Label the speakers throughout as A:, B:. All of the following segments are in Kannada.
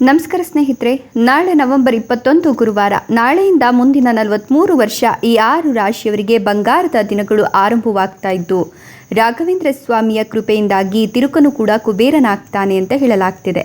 A: ನಮಸ್ಕಾರ ಸ್ನೇಹಿತರೆ, ನಾಳೆ ನವೆಂಬರ್ ಇಪ್ಪತ್ತೊಂದು ಗುರುವಾರ, ನಾಳೆಯಿಂದ ಮುಂದಿನ ನಲವತ್ತ್ಮೂರು ವರ್ಷ ಈ ಆರು ರಾಶಿಯವರಿಗೆ ಬಂಗಾರದ ದಿನಗಳು ಆರಂಭವಾಗ್ತಾ ಇದ್ದು, ರಾಘವೇಂದ್ರ ಸ್ವಾಮಿಯ ಕೃಪೆಯಿಂದಾಗಿ ತಿರುಕನು ಕೂಡ ಕುಬೇರನಾಗ್ತಾನೆ ಅಂತ ಹೇಳಲಾಗ್ತಿದೆ.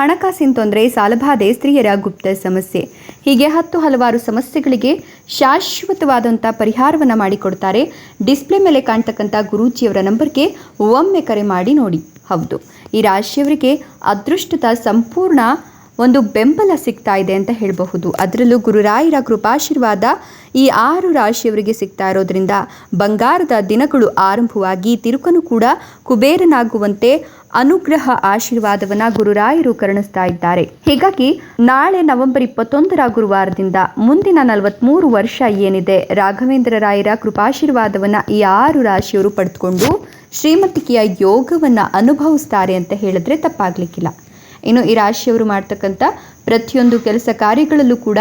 A: ಹಣಕಾಸಿನ ತೊಂದರೆ ಸಾಲಬಾಧೆ ಸ್ತ್ರೀಯರ ಗುಪ್ತ ಸಮಸ್ಯೆ. ಹೀಗೆ ಹತ್ತು ಹಲವಾರು ಸಮಸ್ಯೆಗಳಿಗೆ ಶಾಶ್ವತವಾದಂಥ ಪರಿಹಾರವನ್ನು ಮಾಡಿಕೊಡ್ತಾರೆ. ಡಿಸ್ಪ್ಲೇ ಮೇಲೆ ಕಾಣ್ತಕ್ಕಂಥ ಗುರೂಜಿಯವರ ನಂಬರ್ಗೆ ಒಮ್ಮೆ ಕರೆ ಮಾಡಿ ನೋಡಿ. ಹೌದು, ಈ ರಾಶಿಯವರಿಗೆ ಅದೃಷ್ಟದ ಸಂಪೂರ್ಣ ಒಂದು ಬೆಂಬಲ ಸಿಗ್ತಾ ಇದೆ ಅಂತ ಹೇಳಬಹುದು. ಅದರಲ್ಲೂ ಗುರುರಾಯರ ಕೃಪಾಶೀರ್ವಾದ ಈ ಆರು ರಾಶಿಯವರಿಗೆ ಸಿಗ್ತಾ ಇರೋದ್ರಿಂದ ಬಂಗಾರದ ದಿನಗಳು ಆರಂಭವಾಗಿ ತಿರುಕನು ಕೂಡ ಕುಬೇರನಾಗುವಂತೆ ಅನುಗ್ರಹ ಆಶೀರ್ವಾದವನ್ನ ಗುರುರಾಯರು ಕರುಣಿಸ್ತಾ ಇದ್ದಾರೆ. ಹೀಗಾಗಿ ನಾಳೆ ನವೆಂಬರ್ ಇಪ್ಪತ್ತೊಂದರ ಗುರುವಾರದಿಂದ ಮುಂದಿನ ನಲವತ್ಮೂರು ವರ್ಷ ಏನಿದೆ, ರಾಘವೇಂದ್ರ ರಾಯರ ಕೃಪಾಶೀರ್ವಾದವನ್ನ ಈ ಆರು ರಾಶಿಯವರು ಪಡೆದುಕೊಂಡು ಶ್ರೀಮತಿಕೆಯ ಯೋಗವನ್ನ ಅನುಭವಿಸ್ತಾರೆ ಅಂತ ಹೇಳಿದ್ರೆ ತಪ್ಪಾಗ್ಲಿಕ್ಕಿಲ್ಲ. ಇನ್ನು ಈ ರಾಶಿಯವರು ಮಾಡ್ತಕ್ಕಂಥ ಪ್ರತಿಯೊಂದು ಕೆಲಸ ಕಾರ್ಯಗಳಲ್ಲೂ ಕೂಡ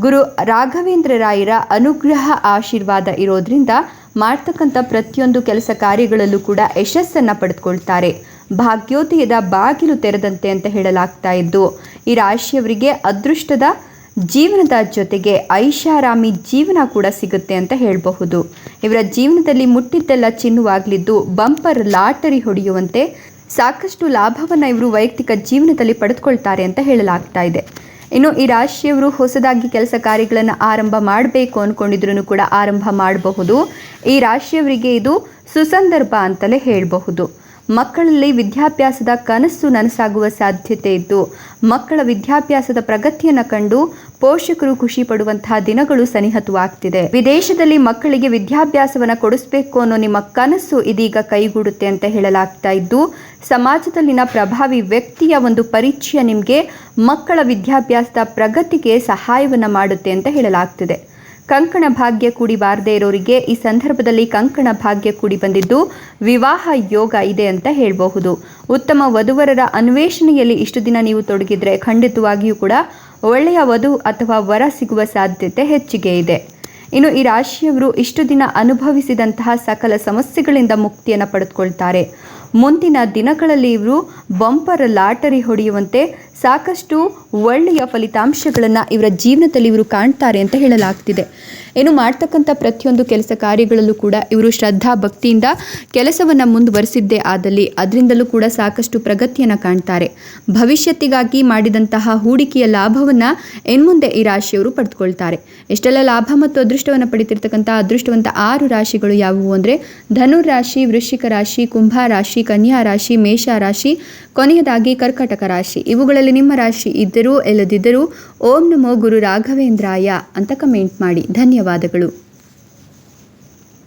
A: ಗುರು ರಾಘವೇಂದ್ರ ರಾಯರ ಅನುಗ್ರಹ ಆಶೀರ್ವಾದ ಇರೋದ್ರಿಂದ ಮಾಡ್ತಕ್ಕಂಥ ಪ್ರತಿಯೊಂದು ಕೆಲಸ ಕಾರ್ಯಗಳಲ್ಲೂ ಕೂಡ ಯಶಸ್ಸನ್ನು ಪಡೆದುಕೊಳ್ತಾರೆ. ಭಾಗ್ಯೋದಯದ ಬಾಗಿಲು ತೆರೆದಂತೆ ಅಂತ ಹೇಳಲಾಗ್ತಾ ಇದ್ದು, ಈ ರಾಶಿಯವರಿಗೆ ಅದೃಷ್ಟದ ಜೀವನದ ಜೊತೆಗೆ ಐಷಾರಾಮಿ ಜೀವನ ಕೂಡ ಸಿಗುತ್ತೆ ಅಂತ ಹೇಳಬಹುದು. ಇವರ ಜೀವನದಲ್ಲಿ ಮುಟ್ಟಿದ್ದೆಲ್ಲ ಚಿನ್ನುವಾಗಲಿದ್ದು, ಬಂಪರ್ ಲಾಟರಿ ಹೊಡೆಯುವಂತೆ ಸಾಕಷ್ಟು ಲಾಭವನ್ನು ಇವರು ವೈಯಕ್ತಿಕ ಜೀವನದಲ್ಲಿ ಪಡೆದುಕೊಳ್ತಾರೆ ಅಂತ ಹೇಳಲಾಗ್ತಾ ಇದೆ. ಇನ್ನು ಈ ರಾಶಿಯವರು ಹೊಸದಾಗಿ ಕೆಲಸ ಕಾರ್ಯಗಳನ್ನು ಆರಂಭ ಮಾಡಬೇಕು ಅಂದ್ಕೊಂಡಿದ್ರು ಕೂಡ ಆರಂಭ ಮಾಡಬಹುದು. ಈ ರಾಶಿಯವರಿಗೆ ಇದು ಸುಸಂದರ್ಭ ಅಂತಲೇ ಹೇಳಬಹುದು. ಮಕ್ಕಳಲ್ಲಿ ವಿದ್ಯಾಭ್ಯಾಸದ ಕನಸು ನನಸಾಗುವ ಸಾಧ್ಯತೆ ಇದ್ದು, ಮಕ್ಕಳ ವಿದ್ಯಾಭ್ಯಾಸದ ಪ್ರಗತಿಯನ್ನು ಕಂಡು ಪೋಷಕರು ಖುಷಿ ಪಡುವಂತಹ ದಿನಗಳು ಸನಿಹತವಾಗ್ತಿದೆ. ವಿದೇಶದಲ್ಲಿ ಮಕ್ಕಳಿಗೆ ವಿದ್ಯಾಭ್ಯಾಸವನ್ನು ಕೊಡಿಸ್ಬೇಕು ಅನ್ನೋ ನಿಮ್ಮ ಕನಸು ಇದೀಗ ಕೈಗೂಡುತ್ತೆ ಅಂತ ಹೇಳಲಾಗ್ತಾ ಇದ್ದು, ಸಮಾಜದಲ್ಲಿನ ಪ್ರಭಾವಿ ವ್ಯಕ್ತಿಯ ಒಂದು ಪರಿಚಯ ನಿಮಗೆ ಮಕ್ಕಳ ವಿದ್ಯಾಭ್ಯಾಸದ ಪ್ರಗತಿಗೆ ಸಹಾಯವನ್ನು ಮಾಡುತ್ತೆ ಅಂತ ಹೇಳಲಾಗ್ತಿದೆ. ಕಂಕಣ ಭಾಗ್ಯ ಕೂಡಿ ಬಾರದೇ ಇರೋರಿಗೆ ಈ ಸಂದರ್ಭದಲ್ಲಿ ಕಂಕಣ ಭಾಗ್ಯ ಕೂಡಿ ಬಂದಿದ್ದು ವಿವಾಹ ಯೋಗ ಇದೆ ಅಂತ ಹೇಳಬಹುದು. ಉತ್ತಮ ವಧುವರರ ಅನ್ವೇಷಣೆಯಲ್ಲಿ ಇಷ್ಟು ದಿನ ನೀವು ತೊಡಗಿದ್ರೆ ಖಂಡಿತವಾಗಿಯೂ ಕೂಡ ಒಳ್ಳೆಯ ವಧು ಅಥವಾ ವರ ಸಿಗುವ ಸಾಧ್ಯತೆ ಹೆಚ್ಚಿಗೆ ಇದೆ. ಇನ್ನು ಈ ರಾಶಿಯವರು ಇಷ್ಟು ದಿನ ಅನುಭವಿಸಿದಂತಹ ಸಕಲ ಸಮಸ್ಯೆಗಳಿಂದ ಮುಕ್ತಿಯನ್ನು ಪಡೆದುಕೊಳ್ತಾರೆ. ಮುಂದಿನ ದಿನಗಳಲ್ಲಿ ಇವರು ಬಂಪರ್ ಲಾಟರಿ ಹೊಡೆಯುವಂತೆ ಸಾಕಷ್ಟು ಒಳ್ಳೆಯ ಫಲಿತಾಂಶಗಳನ್ನು ಇವರ ಜೀವನದಲ್ಲಿ ಇವರು ಕಾಣ್ತಾರೆ ಅಂತ ಹೇಳಲಾಗ್ತಿದೆ. ಇನ್ನು ಮಾಡ್ತಕ್ಕಂಥ ಪ್ರತಿಯೊಂದು ಕೆಲಸ ಕಾರ್ಯಗಳಲ್ಲೂ ಕೂಡ ಇವರು ಶ್ರದ್ಧಾ ಭಕ್ತಿಯಿಂದ ಕೆಲಸವನ್ನು ಮುಂದುವರಿಸಿದ್ದೇ ಆದಲ್ಲಿ ಅದರಿಂದಲೂ ಕೂಡ ಸಾಕಷ್ಟು ಪ್ರಗತಿಯನ್ನು ಕಾಣ್ತಾರೆ. ಭವಿಷ್ಯತ್ತಿಗಾಗಿ ಮಾಡಿದಂತಹ ಹೂಡಿಕೆಯ ಲಾಭವನ್ನು ಇನ್ಮುಂದೆ ಈ ರಾಶಿಯವರು ಪಡೆದುಕೊಳ್ತಾರೆ. ಎಷ್ಟೆಲ್ಲ ಲಾಭ ಮತ್ತು ಅದೃಷ್ಟವನ್ನು ಪಡಿತಿರ್ತಕ್ಕಂಥ ಅದೃಷ್ಟವಂತ ಆರು ರಾಶಿಗಳು ಯಾವುವು ಅಂದರೆ ಧನುರ್ ರಾಶಿ, ವೃಶ್ಚಿಕ ರಾಶಿ, ಕುಂಭ ರಾಶಿ, ಕನ್ಯಾ ರಾಶಿ, ಮೇಷ ರಾಶಿ, ಕೊನೆಯದಾಗಿ ಕರ್ಕಟಕ ರಾಶಿ. ಇವುಗಳಲ್ಲಿ ನಿಮ್ಮ ರಾಶಿ ಇದ್ದರೂ ಇಲ್ಲದಿದ್ದರೂ ಓಂ ನಮೋ ಗುರು ರಾಘವೇಂದ್ರಾಯ ಅಂತ ಕಮೆಂಟ್ ಮಾಡಿ. ಧನ್ಯವಾದಗಳು